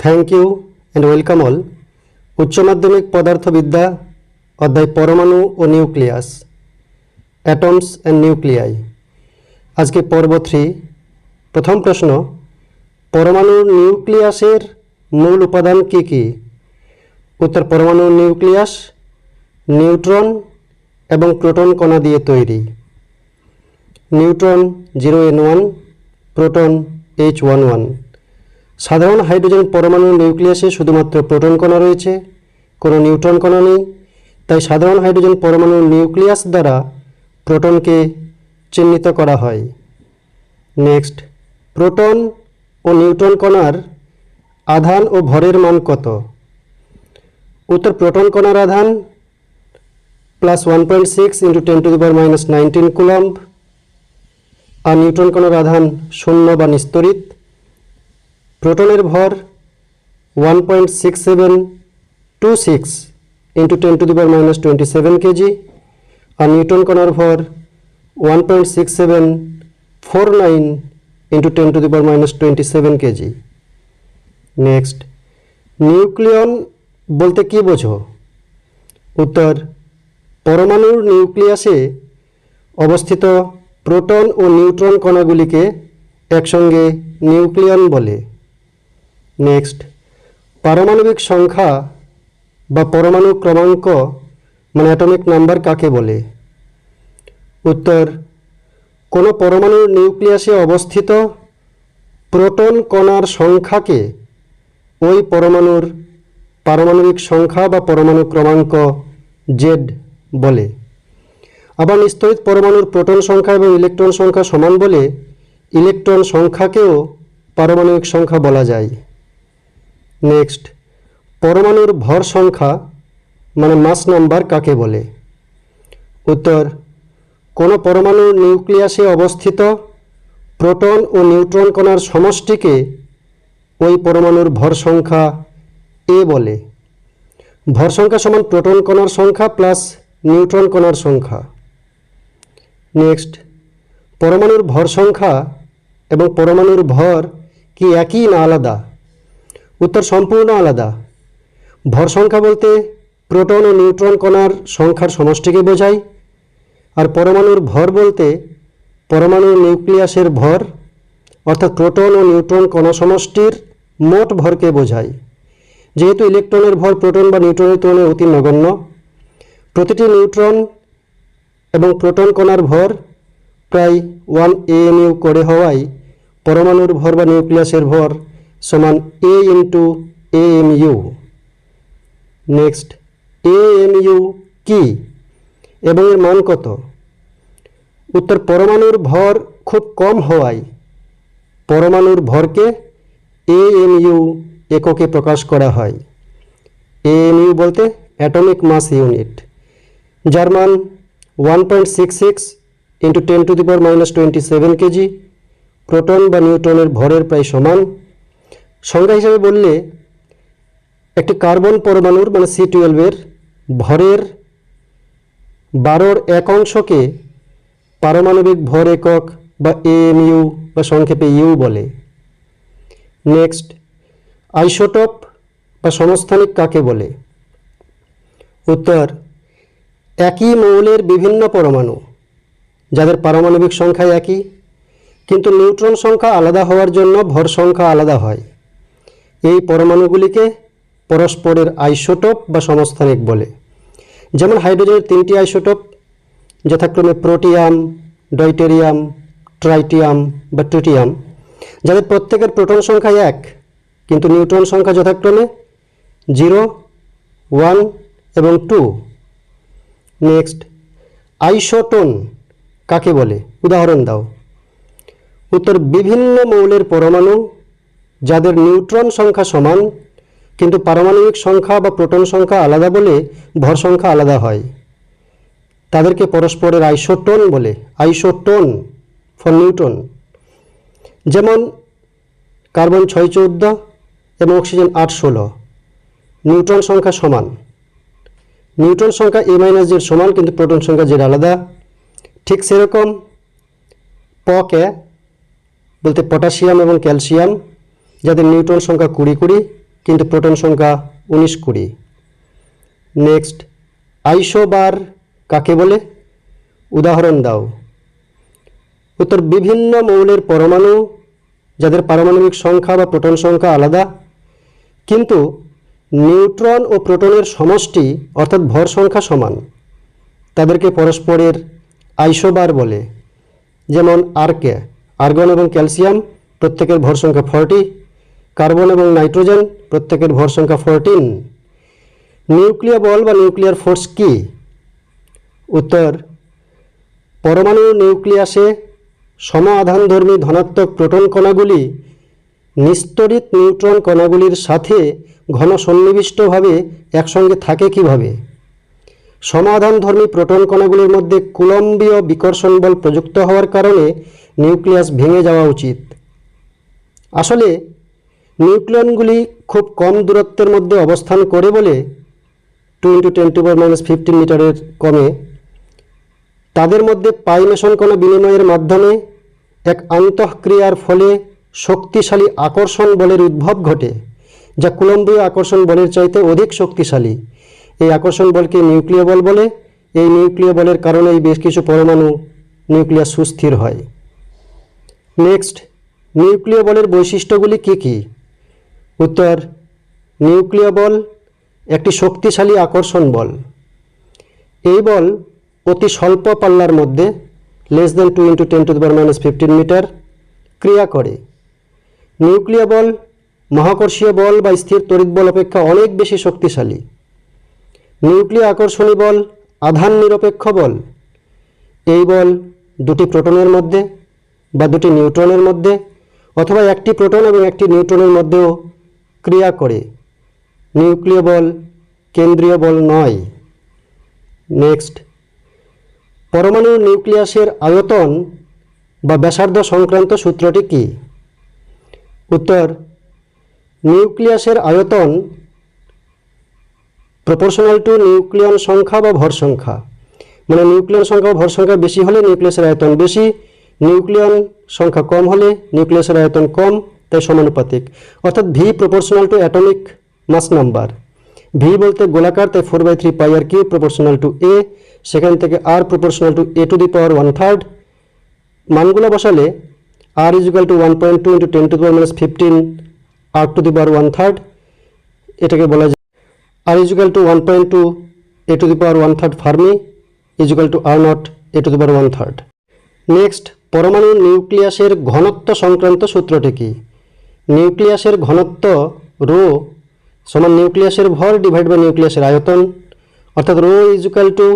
Thank you and welcome all উচ্চ মাধ্যমিক পদার্থবিদ্যা, অধ্যায় পরমাণু ও নিউক্লিয়াস অ্যাটমস অ্যান্ড নিউক্লিয়াই আজকে পর্ব থ্রি প্রথম প্রশ্ন পরমাণুর নিউক্লিয়াসের মূল উপাদান কী কী? উত্তর, পরমাণু নিউক্লিয়াস, নিউট্রন এবং প্রোটন কণা দিয়ে তৈরি। Neutron zero N one proton H one one সাধারণ হাইড্রোজেন পরমাণুর নিউক্লিয়াসে শুধুমাত্র প্রোটন কণা রয়েছে, কোনো নিউট্রন কণা নেই। তাই সাধারণ হাইড্রোজেন পরমাণুর নিউক্লিয়াস দ্বারা প্রোটনকে চিহ্নিত করা হয়। নেক্সট, প্রোটন ও নিউট্রন কণার আধান ও ভরের মান কত? উত্তর, প্রোটন কণার আধান plus one point six into ten to the power minus nineteen coulomb, R neutron কণার আধান শূন্য বা নিস্তরিত। প্রোটনের ভর one point six seven two six into ten to the power minus twenty seven KG R neutron কণার ভর one point six seven four nine into ten to the power minus twenty seven KG next nucleon বলতে কী বোঝো? উত্তর, পরমাণুর নিউক্লিয়াসে অবস্থিত proton ও neutron কণাগুলিকে একসঙ্গে nucleon বলে। নেক্সট পারমাণবিক সংখ্যা বা পরমাণু ক্রমাঙ্ক মানে অ্যাটমিক নাম্বার কাকে বলে? উত্তর, কোনো পরমাণুর নিউক্লিয়াসে অবস্থিত প্রোটন কণার সংখ্যাকে ওই পরমাণুর পারমাণবিক সংখ্যা বা পরমাণু ক্রমাঙ্ক জেড বলে। আবার নিস্তরিত পরমাণুর প্রোটন সংখ্যা এবং ইলেকট্রন সংখ্যা সমান বলে ইলেকট্রন সংখ্যাকেও পারমাণবিক সংখ্যা বলা যায়। নেক্সট, পরমাণুর ভর সংখ্যা মানে মাস নাম্বার কাকে বলে? উত্তর, কোনো পরমাণুর নিউক্লিয়াসে অবস্থিত, প্রোটন ও নিউট্রন কণার সমষ্টিকে ওই পরমাণুর ভর সংখ্যা এ বলে। ভর সংখ্যা সমান প্রোটন কণার সংখ্যা প্লাস নিউট্রন কণার সংখ্যা। নেক্সট, পরমাণুর ভর সংখ্যা এবং পরমাণুর ভর কি একই না আলাদা? উত্তর সম্পূর্ণ আলাদা। ভর সংখ্যা বলতে প্রোটন ও নিউট্রন কণার সংখ্যার সমষ্টিকে বোঝায়, আর পরমাণুর ভর বলতে পরমাণুর নিউক্লিয়াসের ভর, অর্থাৎ প্রোটন ও নিউট্রন কণা সমষ্টির মোট ভরকে বোঝায়। যেহেতু ইলেকট্রনের ভর প্রোটন বা নিউট্রনের তুলনায় অতি নগণ্য, প্রতিটি নিউট্রন এবং প্রোটন কণার ভর প্রায় ওয়ান এএমইউ করে হওয়ায় পরমাণুর ভর বা নিউক্লিয়াসের ভর সমান A into A M U next A M U কি? এবং এর মান কত? উত্তর, পরমাণুর ভর খুব কম হওয়ায় পরমাণুর ভরকে এ এম ইউ এককে প্রকাশ করা হয়। এ এম ইউ বলতে অ্যাটমিক মাস ইউনিট যার মান one point six six into ten to the power minus twenty seven KG proton বা নিউট্রনের ভরের প্রায় সমান সংখ্যা হিসাবে বললে, একটি কার্বন পরমাণুর মানে সি টুয়েলভের ভরের বারোর এক অংশকে পারমাণবিক ভর একক বা এএমইউ বা সংক্ষেপে ইউ বলে। নেক্সট আইসোটোপ বা সমস্থানিক কাকে বলে? উত্তর, একই মৌলের বিভিন্ন পরমাণু, যাদের পারমাণবিক সংখ্যা একই, কিন্তু নিউট্রন সংখ্যা আলাদা হওয়ার জন্য ভর সংখ্যা আলাদা হয়। এই পরমাণুগুলিকে পরস্পরের আইসোটোপ বা সমস্থানিক বলে। যেমন হাইড্রোজেনের তিনটি আইসোটোপ, যথাক্রমে প্রোটিয়াম, ডয়টেরিয়াম, ট্রাইটিয়াম বা ট্রিটিয়াম, যাদের প্রত্যেকের প্রোটন সংখ্যা এক, কিন্তু নিউট্রন সংখ্যা যথাক্রমে জিরো, ওয়ান এবং টু। নেক্সট, আইসোটোন কাকে বলে? উদাহরণ দাও। উত্তর, বিভিন্ন মৌলের পরমাণু যাদের নিউট্রন সংখ্যা সমান, কিন্তু পারমাণবিক সংখ্যা বা প্রোটন সংখ্যা আলাদা বলে ভর সংখ্যা আলাদা হয়। তাদেরকে পরস্পরের আইসোটোন বলে, আইসোটোন ফর নিউট্রন। যেমন কার্বন ছয় চৌদ্দ এবং অক্সিজেন আট ষোলো। নিউট্রন সংখ্যা সমান। নিউট্রন সংখ্যা এ মাইনাস জেড সমান, কিন্তু প্রোটন সংখ্যা জেড আলাদা। ঠিক সেরকম পকে বলতে পটাশিয়াম এবং ক্যালসিয়াম। যাদের নিউট্রন সংখ্যা কুড়ি কুড়ি, কিন্তু প্রোটন সংখ্যা উনিশ কুড়ি। নেক্সট, আইসোবার কাকে বলে? উদাহরণ দাও। উত্তর, বিভিন্ন মৌলের পরমাণু যাদের পারমাণবিক সংখ্যা বা প্রোটন সংখ্যা আলাদা, কিন্তু নিউট্রন ও প্রোটনের সমষ্টি অর্থাৎ ভর সংখ্যা সমান। তাদেরকে পরস্পরের আইসোবার বলে। যেমন আরকে, আর্গন এবং ক্যালসিয়াম প্রত্যেকের ভর সংখ্যা ফর্টি কার্বন এবং নাইট্রোজেন, প্রত্যেকের ভর সংখ্যা ফোরটিন নিউক্লিয়ার বল বা নিউক্লিয়ার ফোর্স কি? উত্তর, পরমাণু নিউক্লিয়াসে সম আধানধর্মী ধনাত্মক প্রোটন কণাগুলি নিস্তরিত নিউট্রন কণাগুলির সাথে ঘন সন্নিবিষ্টভাবে একসঙ্গে থাকে কীভাবে? সমাধানধর্মী প্রোটন কণাগুলির মধ্যে কুলম্বীয় বিকর্ষণ বল প্রযুক্ত হওয়ার কারণে নিউক্লিয়াস ভেঙে যাওয়া উচিত। আসলে নিউক্লিয়নগুলি খুব কম দূরত্বের মধ্যে অবস্থান করে বলে two into ten to minus fifteen মিটারের কমে। তাদের মধ্যে পাইমেশন কোনো বিনিময়ের মাধ্যমে এক আন্তঃক্রিয়ার ফলে শক্তিশালী আকর্ষণ বলের উদ্ভব ঘটে, যা কুলম্বীয় আকর্ষণ বলের চাইতে অধিক শক্তিশালী। এই আকর্ষণ বলকে নিউক্লিয় বল বলে। এই নিউক্লিয় বলের কারণেই বেশ কিছু পরমাণু নিউক্লিয়াস সুস্থির হয়। নেক্সট, নিউক্লিয় বলের বৈশিষ্ট্যগুলি কী কী? উত্তর, নিউক্লিয় বল একটি শক্তিশালী আকর্ষণ বল। এই বল অতি স্বল্প পাল্লার মধ্যে less than two into ten to the minus fifteen metre ক্রিয়া করে। নিউক্লিয় বল, মহাকর্ষীয় বল বা স্থির তড়িৎ বল অপেক্ষা অনেক বেশি শক্তিশালী। নিউক্লিয় আকর্ষণী বল, আধান নিরপেক্ষ বল। এই বল দুটি প্রোটনের মধ্যে বা দুটি নিউট্রনের মধ্যে অথবা একটি প্রোটন এবং একটি নিউট্রনের মধ্যেও ক্রিয়া করে। নিউক্লিয় বল কেন্দ্রীয় বল নয়। নেক্সট। পরমাণু নিউক্লিয়াসের আয়তন বা ব্যাসার্ধ সংক্রান্ত সূত্রটি কী? উত্তর, নিউক্লিয়াসের আয়তন প্রপোর্শনাল টু নিউক্লিয়ন সংখ্যা বা ভর সংখ্যা। মানে নিউক্লিয়ন সংখ্যা ভর সংখ্যা বেশি হলে নিউক্লিয়াসের আয়তন বেশি নিউক্লিয়ন সংখ্যা কম হলে নিউক্লিয়াসের আয়তন কম তাই সমানুপাতিক। অর্থাৎ V proportional to atomic mass number V বলতে গোলাকার, তাই four by three pi R cube proportional to A সেখান থেকে R proportional to A to the power one third মানগুলো বসালে R equal to one point two into ten to the power minus fifteen R to the power one third এটাকে বলা যায় R equal to one point two A to the power one third Fermi equal to R nought A to the power one third next পরমাণু নিউক্লিয়াসের ঘনত্ব সংক্রান্ত সূত্রটি কি? নিউক্লিয়াসের ঘনত্ব রো সমান নিউক্লিয়াসের ভর ডিভাইড বাই নিউক্লিয়াসের আয়তন, অর্থাৎ রো ইজিক্যাল টু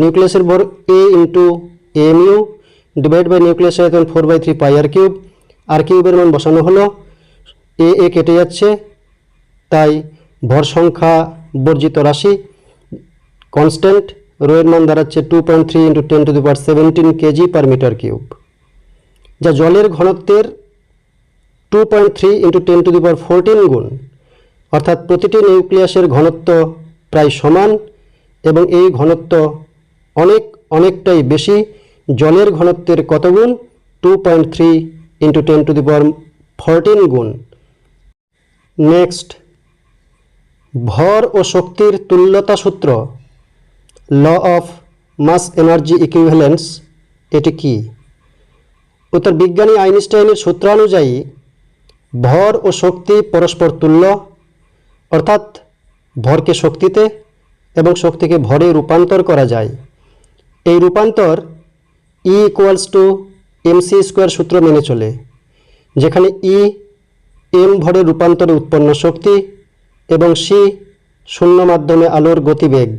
নিউক্লিয়াসের ভর A into M U divide by নিউক্লিয়াসের আয়তন four by three pi R cube R কিউবের মান বসানো হলো। এ এ কেটে যাচ্ছে, তাই ভর সংখ্যা বর্জিত রাশি কনস্ট্যান্ট রোয়ের মান দাঁড়াচ্ছে two point three into ten to the power seventeen KG per metre cube যা জলের ঘনত্বের two point three into ten to the power fourteen গুণ, অর্থাৎ প্রতিটি নিউক্লিয়াসের ঘনত্ব প্রায় সমান এবং এই ঘনত্ব অনেক অনেকটাই বেশি, জলের ঘনত্বের কত গুণ two point three into ten to the power fourteen গুণ। নেক্সট ভর ও শক্তির তুল্যতা সূত্র law of mass energy equivalence এটি কি? উত্তর বিজ্ঞানী আইনস্টাইনের সূত্রানুযায়ী ভর ও শক্তি পরস্পর তুল্য, অর্থাৎ ভরকে শক্তিতে এবং শক্তিকে ভরে রূপান্তর করা যায়। এই রূপান্তর E equals to MC square সূত্র মেনে চলে, যেখানে ই এম ভরের রূপান্তরে উৎপন্ন শক্তি এবং সি শূন্য মাধ্যমে আলোর গতিবেগ।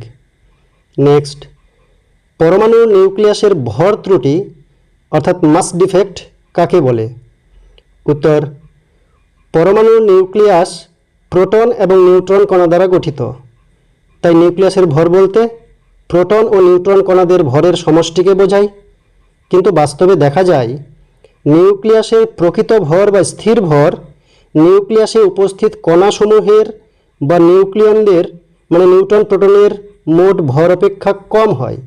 নেক্সট পরমাণু নিউক্লিয়াসের ভর ত্রুটি, অর্থাৎ মাস ডিফেক্ট কাকে বলে? উত্তর পরমাণু নিউক্লিয়াস প্রোটন এবং নিউট্রন কণা দ্বারা গঠিত। তাই নিউক্লিয়াসের ভর বলতে প্রোটন ও নিউট্রন কণাদের ভরের সমষ্টিকে বোঝায়। কিন্তু বাস্তবে দেখা যায় নিউক্লিয়াসের প্রকৃত ভর বা স্থির ভর নিউক্লিয়াসে উপস্থিত কণাসমূহের বা নিউক্লিয়নদের মানে নিউট্রন প্রোটনের মোট ভর অপেক্ষা কম হয়।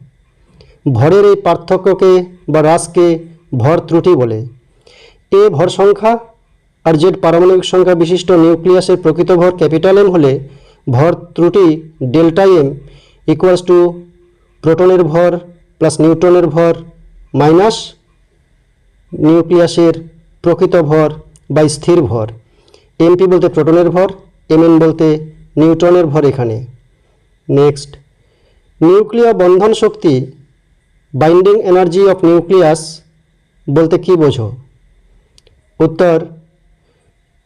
ভরের এই পার্থক্যকে বা হ্রাসকে ভর ত্রুটি বলে। এ ভর সংখ্যা আর জেড পারমাণবিক সংখ্যা বিশিষ্ট নিউক্লিয়াসের প্রকৃত ভর ক্যাপিটাল এম হলে ভর ত্রুটি ডেল্টা এম ইকুয়ালস টু প্রোটনের ভর প্লাস নিউট্রনের ভর মাইনাস নিউক্লিয়াসের প্রকৃত ভর বা স্থির ভর। এমপি বলতে প্রোটনের ভর এমএন বলতে নিউট্রনের ভর এখানে। নেক্সট নিউক্লিয় বন্ধন শক্তি বাইন্ডিং এনার্জি অফ নিউক্লিয়াস বলতে কি বোঝো? উত্তর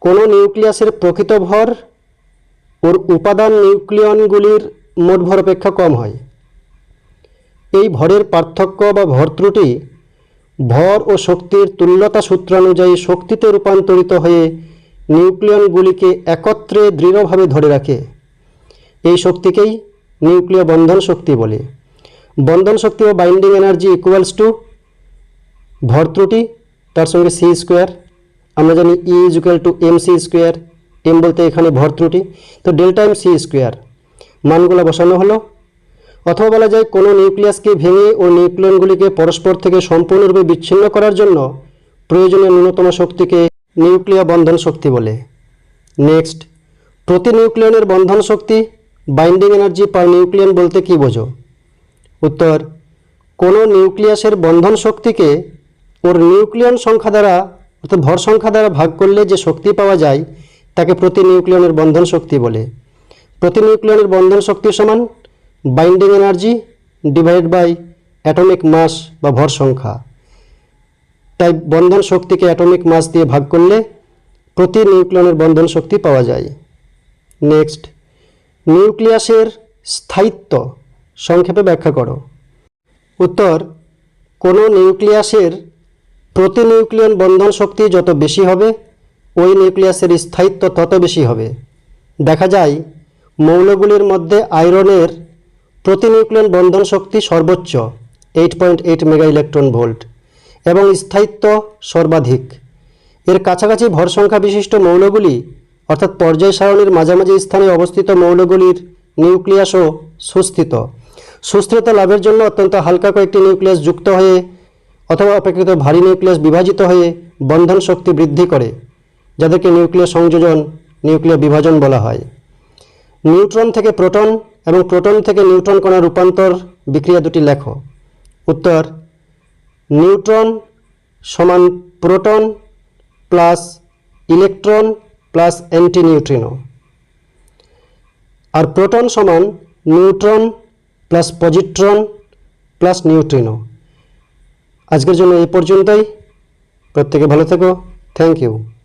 কোনো নিউক্লিয়াসের প্রকৃত ভর ওর উপাদান নিউক্লিয়নগুলির মোট ভর অপেক্ষা কম হয়। এই ভরের পার্থক্য বা ভর ত্রুটি ভর ও শক্তির তুল্যতা সূত্রানুযায়ী শক্তিতে রূপান্তরিত হয়ে নিউক্লিয়নগুলিকে একত্রে দৃঢ়ভাবে ধরে রাখে। এই শক্তিকেই নিউক্লিয় বন্ধন শক্তি বলে। বন্ধন শক্তি ও বাইন্ডিং এনার্জি ইকুয়ালস টু ভর ত্রুটি, তার সঙ্গে সি স্কোয়ার আমরা জানি E is equal to M C square M বলতে এখানে ভর ত্রুটি। তো ডেল্টা এম সি স্কোয়ার মানগুলো বসানো হলো। অথবা বলা যায়, কোনো নিউক্লিয়াসকে ভেঙে ও নিউক্লিয়নগুলিকে পরস্পর থেকে সম্পূর্ণরূপে বিচ্ছিন্ন করার জন্য প্রয়োজনীয় ন্যূনতম শক্তিকে নিউক্লিয় বন্ধন শক্তি বলে। নেক্সট প্রতি নিউক্লিয়নের বন্ধন শক্তি বাইন্ডিং এনার্জি পার নিউক্লিয়ন বলতে কী বোঝো? উত্তর, কোনো নিউক্লিয়াসের বন্ধন শক্তিকে ওর নিউক্লিয়ন সংখ্যা দ্বারা অর্থাৎ ভর সংখ্যা দ্বারা ভাগ করলে যে শক্তি পাওয়া যায়, তাকে প্রতি নিউক্লিয়নের বন্ধন শক্তি বলে। প্রতি নিউক্লিয়নের বন্ধন শক্তি সমান binding energy divide by atomic mass বা ভর সংখ্যা। তাই বন্ধন শক্তিকে অ্যাটমিক মাস দিয়ে ভাগ করলে প্রতি নিউক্লিয়নের বন্ধন শক্তি পাওয়া যায়। নেক্সট, নিউক্লিয়াসের স্থায়িত্ব সংক্ষেপে ব্যাখ্যা করো। উত্তর, কোনো নিউক্লিয়াসের প্রতি নিউক্লিয়ন বন্ধন শক্তি যত বেশি হবে, ওই নিউক্লিয়াসের স্থায়িত্ব তত বেশি হবে। দেখা যায়, মৌলগুলির মধ্যে আয়রনের প্রতি নিউক্লিয়ন বন্ধন শক্তি সর্বোচ্চ eight point eight mega electron volt এবং স্থায়িত্ব সর্বাধিক। এর কাছাকাছি ভর সংখ্যা বিশিষ্ট মৌলগুলি, অর্থাৎ পর্যায় সারণীর মাঝামাঝি স্থানে অবস্থিত মৌলগুলির নিউক্লিয়াসও সুস্থিত। সুস্থিরতা লাভের জন্য অত্যন্ত হালকা কয়েকটি নিউক্লিয়াস যুক্ত হয়ে অথবা অপেক্ষিত ভারী নিউক্লিয়াস বিভাজিত হয়ে বন্ধন শক্তি বৃদ্ধি করে, যাদেরকে নিউক্লিয়ার সংযোজন নিউক্লিয়ার বিভাজন বলা হয়। নিউট্রন থেকে প্রোটন এবং প্রোটন থেকে নিউট্রন কণা রূপান্তর বিক্রিয়া দুটি লেখো। উত্তর, নিউট্রন সমান proton plus electron plus antineutrino আর প্রোটন সমান neutron plus positron plus neutrino. আজকের জন্য এই পর্যন্তই। প্রত্যেকে ভালো থেকো। Thank you